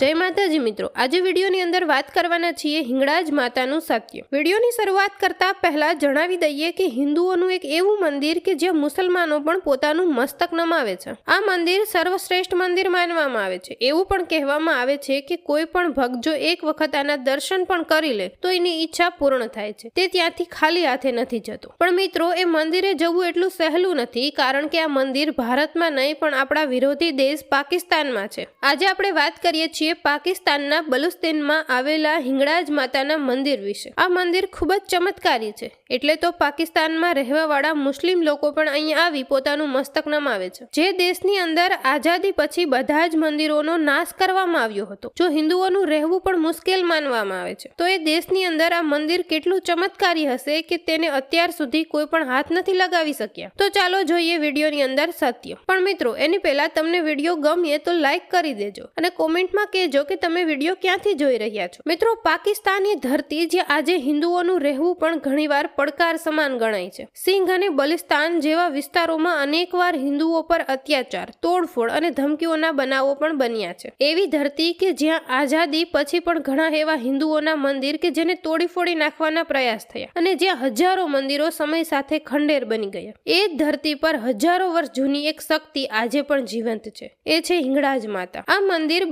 જય માતાજી મિત્રો. આજે વિડીયોની અંદર વાત કરવાના છીએ હિંગળાજ માતાનું સત્ય વિડીયોની શરૂઆત કરતા પહેલા જણાવી દઈએ કે હિન્દુઓનું એક એવું મંદિર કે જ્યાં મુસલમાનો પણ પોતાનું મસ્તક નમાવે છે. આ મંદિર સર્વશ્રેષ્ઠ મંદિર માનવામાં આવે છે. એવું પણ કહેવામાં આવે છે કે કોઈ પણ ભક્ત જો એક વખત આના દર્શન પણ કરી લે, તો એની ઈચ્છા પૂર્ણ થાય છે. તે ત્યાંથી ખાલી હાથે નથી જતો. પણ મિત્રો, એ મંદિરે જવું એટલું સહેલું નથી, કારણ કે આ મંદિર ભારતમાં નહીં, પણ આપણા વિરોધી દેશ પાકિસ્તાનમાં છે. આજે આપણે વાત કરીએ છીએ પાકિસ્તાનના બલુસ્તીનમાં આવેલા હિંગળાજ માતાના મંદિર વિશે. આ મંદિર ખૂબ જ ચમત્કારી છે. એટલે તો પાકિસ્તાનમાં રહેવાવાળા મુસ્લિમ લોકો પણ અહીં આવી પોતાનું મસ્તક નમાવે છે. જે દેશની અંદર આઝાદી પછી બધા જ મંદિરોનો નાશ કરવામાં આવ્યો હતો. જો હિન્દુઓનું રહેવું પણ મુશ્કેલ માનવામાં આવે છે, તો એ દેશની અંદર આ મંદિર કેટલું ચમત્કારી હશે કે તેને અત્યાર સુધી કોઈ પણ હાથ નથી લગાવી શક્યા. તો ચાલો જોઈએ વિડીયોની અંદર સત્ય. પણ મિત્રો, એની પહેલા તમને વીડિયો ગમે તો લાઈક કરી દેજો અને કોમેન્ટમાં કહેજો કે તમે વીડિયો ક્યાંથી જોઈ રહ્યા છો? મિત્રો પાકિસ્તાન એ ધરતી જે આજે હિન્દુઓનું રહેવું પણ ઘણીવાર પડકાર સમાન ગણાય છે. સિંઘ અને બલિસ્તાન જેવા વિસ્તારોમાં અનેકવાર હિન્દુઓ પર અત્યાચાર, તોડફોડ અને ધમકીઓના બનાવો પણ બન્યા છે. એવી ધરતી કે જ્યાં આઝાદી પછી પણ ઘણા એવા હિન્દુઓના મંદિર કે જેને તોડીફોડી નાખવાના પ્રયાસ થયા અને જ્યાં હજારો મંદિરો સમય સાથે ખંડેર બની ગયા. એ જ ધરતી પર હજારો વર્ષ જૂની એક શક્તિ આજે પણ જીવંત છે. એ છે હિંગળાજ માતા. આ મંદિર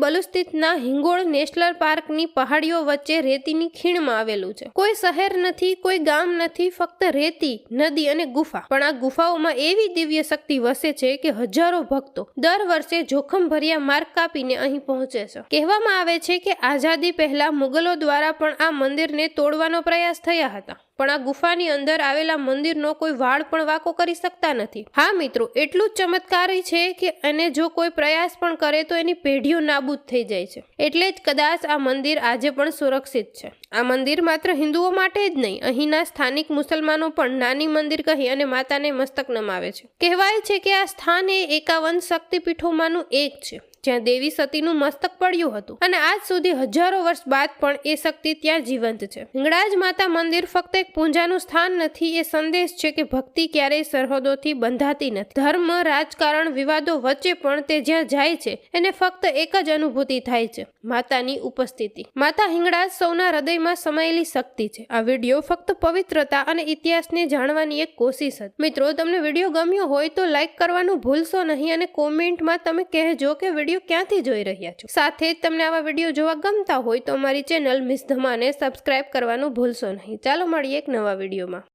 બલુસ્તિતના હિંગોળ નેશનલ પાર્કની પહાડીઓ વચ્ચે રેતીની ખીણમાં આવેલું છે. કોઈ શહેર નથી, કોઈ ગામ નથી, ફક્ત રેતી, નદી અને ગુફા. પણ આ ગુફાઓમાં એવી દિવ્ય શક્તિ વસે છે કે હજારો ભક્તો દર વર્ષે જોખમ ભર્યા માર્ગ કાપીને અહીં પહોંચે છે. કહેવામાં આવે છે કે આઝાદી પહેલા મુગલો દ્વારા પણ આ મંદિરને તોડવાનો પ્રયાસ થયા હતા. પણ આ ગુફાની અંદર આવેલા મંદિરનો કોઈ વાળ પણ વાકો કરી શકતા નથી. હા મિત્રો, એટલું જ ચમત્કારી છે કે અને જો કોઈ પ્રયાસ પણ કરે તો એની પેઢીઓ નાબૂદ થઈ જાય છે. એટલે જ કદાચ આ મંદિર આજે પણ સુરક્ષિત છે. આ મંદિર માત્ર હિન્દુઓ માટે જ નહીં, અહીંના સ્થાનિક મુસલમાનો પણ નાની મંદિર કહી અને માતાને મસ્તક નમાવે છે. કહેવાય છે કે આ સ્થાન એ એકાવન શક્તિપીઠોમાંનું એક છે. જ્યાં દેવી સતીનું મસ્તક પડ્યું હતું. અને આજ સુધી હજારો વર્ષ બાદ પણ એ શક્તિ ત્યાં જીવંત છે. હિંગળાજ માતા મંદિર ફક્ત એક પૂજાનું સ્થાન નથી, એ સંદેશ છે કે ભક્તિ ક્યારેય સરહદોથી બંધાતી નથી. ધર્મ, રાજકારણ, વિવાદો વચ્ચે પણ તે જ્યાં જાય છે, એને ફક્ત એક જ અનુભૂતિ થાય છે. માતાની ઉપસ્થિતિ. માતા હિંગળાજ સૌના હૃદયમાં સમાયેલી શક્તિ છે. આ વીડિયો ફક્ત પવિત્રતા અને ઇતિહાસને જાણવાની એક કોશિશ હતી. મિત્રો, તમને વીડિયો ગમ્યો હોય તો લાઈક કરવાનું ભૂલશો નહીં અને કોમેન્ટમાં તમે કહેજો કે વીડિયો ક્યાંથી જોઈ રહ્યા છો. સાથે જ તમને આવા વીડિયો જોવા ગમતા હોય તો અમારી ચેનલ મિસ ધમાને સબસ્ક્રાઇબ કરવાનું ભૂલશો નહીં. ચાલો મળીએ એક નવા વિડીયોમાં.